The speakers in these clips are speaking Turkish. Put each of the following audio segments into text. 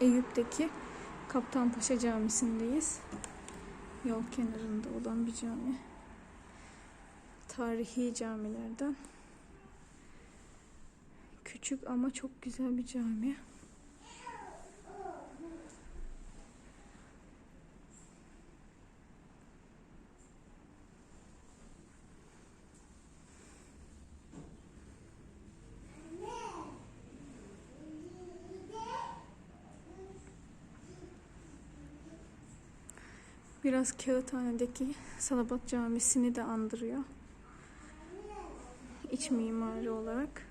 Eyüp'teki Kaptanpaşa Camisi'ndeyiz. Yol kenarında olan bir cami. Tarihi camilerden. Küçük ama çok güzel bir cami. Biraz Kağıthane'deki Salabat Camisi'ni de andırıyor. İç mimari olarak.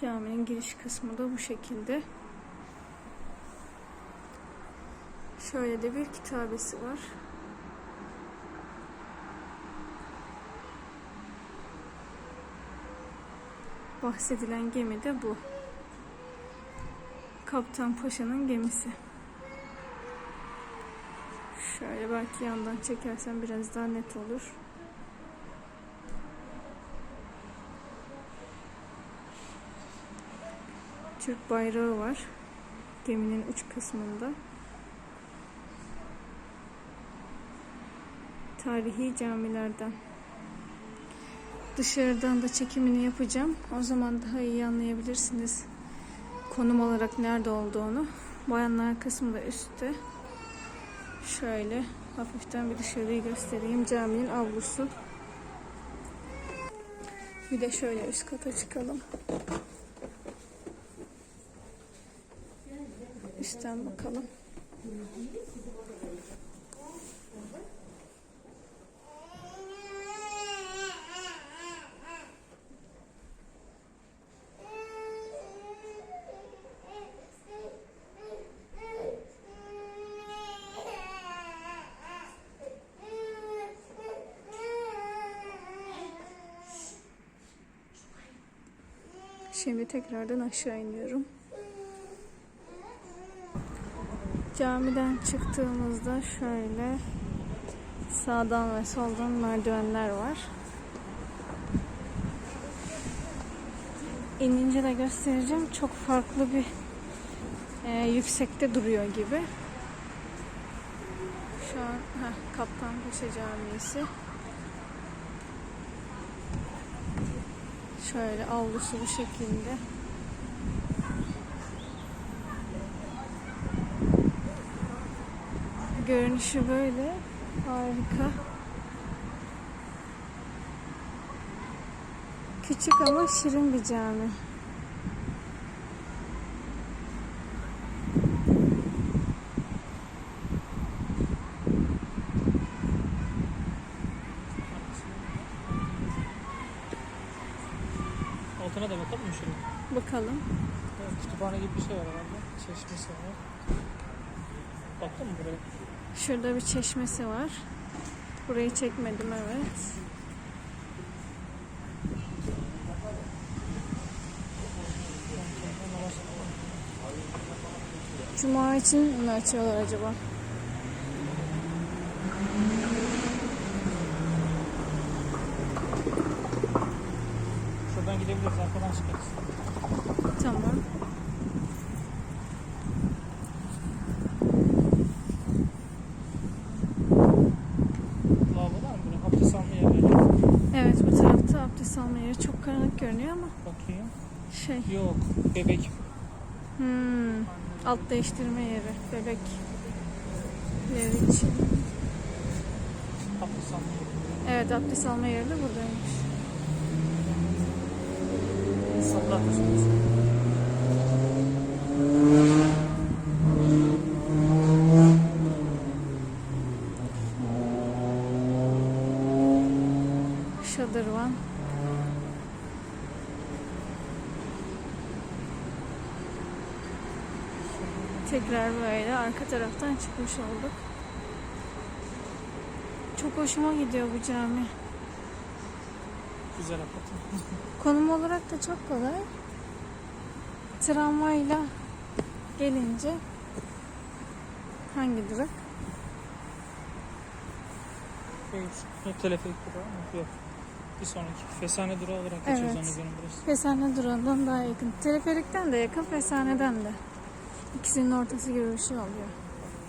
Caminin giriş kısmı da bu şekilde. Şöyle de bir kitabesi var. Bahsedilen gemi de bu. Kaptan Paşa'nın gemisi. Şöyle belki yandan çekersem biraz daha net olur. Türk bayrağı var. Geminin uç kısmında. Tarihi camilerden. Dışarıdan da çekimini yapacağım. O zaman daha iyi anlayabilirsiniz konum olarak nerede olduğunu. Bayanlar kısmı da üstte. Şöyle hafiften bir dışarıyı göstereyim. Caminin avlusu. Bir de şöyle üst kata çıkalım. Üstten bakalım. Şimdi tekrardan aşağı iniyorum. Camiden çıktığımızda şöyle sağdan ve soldan merdivenler var. İnince de göstereceğim. Çok farklı bir e, yüksekte duruyor gibi. Şu an heh, Kaptanpaşa Camisi. Şöyle avlusu bu şekilde. Görünüşü böyle. Harika. Küçük ama şirin bir cami. Altına da bakalım mı şöyle? Bakalım. Evet, kütüphane gibi bir şey var herhalde. Çeşmesi var. Baktın mı buraya? Şurada bir çeşmesi var. Burayı çekmedim evet. Cuma için mi açıyorlar acaba? Gidebiliriz. Arkadan çıkarız. Tamam. Evet bu tarafta abdest alma yeri çok karanlık görünüyor ama Bakayım. şey Yok. Bebek. hmm, alt değiştirme yeri bebek yeri için. Abdest alma yeri. Evet abdest alma yeri de buradaymış. Taşıması. Şadırvan. Tekrar böyle arka taraftan çıkmış olduk. Çok hoşuma gidiyor bu cami. Güzel hakikaten. Konum olarak da çok kolay. Tramvayla gelince Hangi durak? Teleferik durağı mı? Yok. Bir sonraki. Fesane durağı olarak geçiyor Evet. zannediyorum burası. Fesane durağından daha yakın. Teleferikten de yakın, Fesane'den de. İkisinin ortası gibi bir şey oluyor.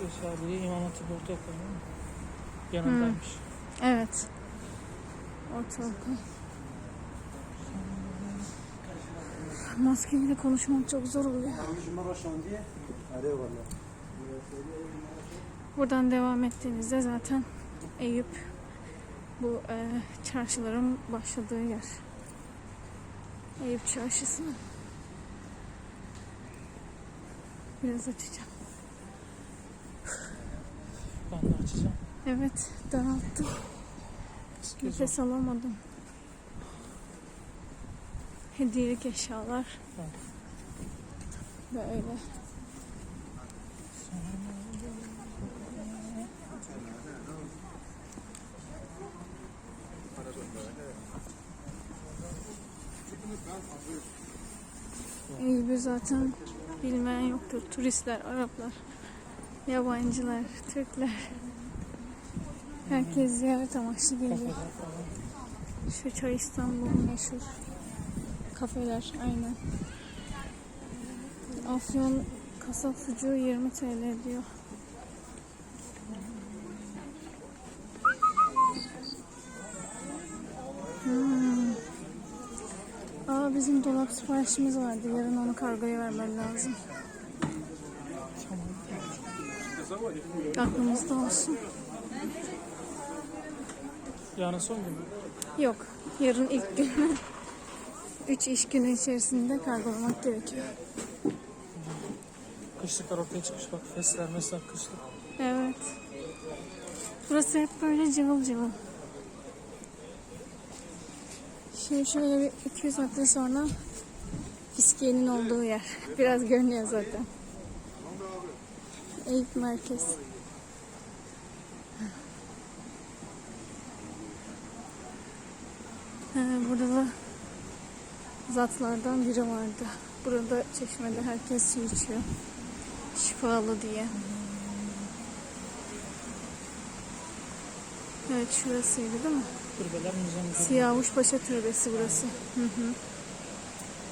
Yaşarlı'yı İmam Hatip Ortaokulu? Yanındaymış. Evet. Ortaokul. Maskeyle konuşmak çok zor oluyor. Buradan devam ettiğinizde zaten Eyüp bu e, çarşıların başladığı yer. Eyüp çarşısı. Biraz açacağım. Ben de açacağım. Evet, daralttım. Nefes alamadım. Hediyelik eşyalar. Böyle. Eyüp'ü zaten bilmeyen yoktur. Turistler, Araplar, yabancılar, Türkler. Herkes ziyaret amaçlı geliyor. Şu çay İstanbul'un meşhur kafeler aynen. Afyon kasap sucuğu 20 TL diyor. Hmm. Aa bizim dolap siparişimiz vardı. Yarın onu kargoya vermem lazım. Aklımızda olsun. Yarın son gün mü? Yok. Yarın ilk gün. Üç iş günü içerisinde kargolamak gerekiyor. Kışlıklar ortaya çıkmış bak. Fesler mesela kışlık. Evet. Burası hep böyle cıvıl cıvıl. Şimdi şöyle bir 200 metre sonra Fiskiye'nin olduğu yer. Biraz görünüyor zaten. Eyüp Merkez. Burada da zatlardan biri vardı. Burada çeşmede herkes su içiyor. Şifalı diye. Evet şurasıydı değil mi? Türbeler müzemiz. Siyavuşpaşa Türbesi burası. Hı hı.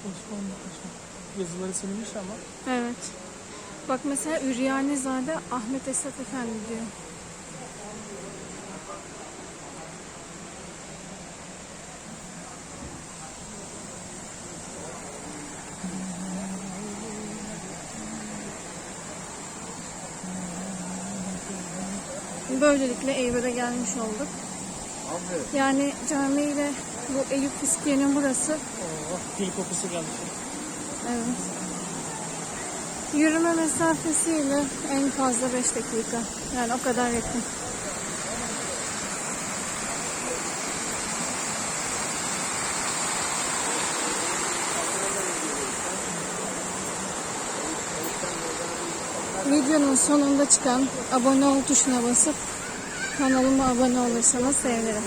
Osmanlı Paşa. Yazıları silinmiş ama. Evet. Bak mesela Üryanizade Ahmet Esat Efendi diyor. Böylelikle Eyüp'e gelmiş olduk. Yani camiyle bu Eyüp Fiskiye'nin burası Oh, gül kokusu geldi. Evet. Yürüme mesafesiyle en fazla 5 dakika. Yani o kadar yakın. Videonun sonunda çıkan abone ol tuşuna basıp kanalıma abone olursanız sevinirim.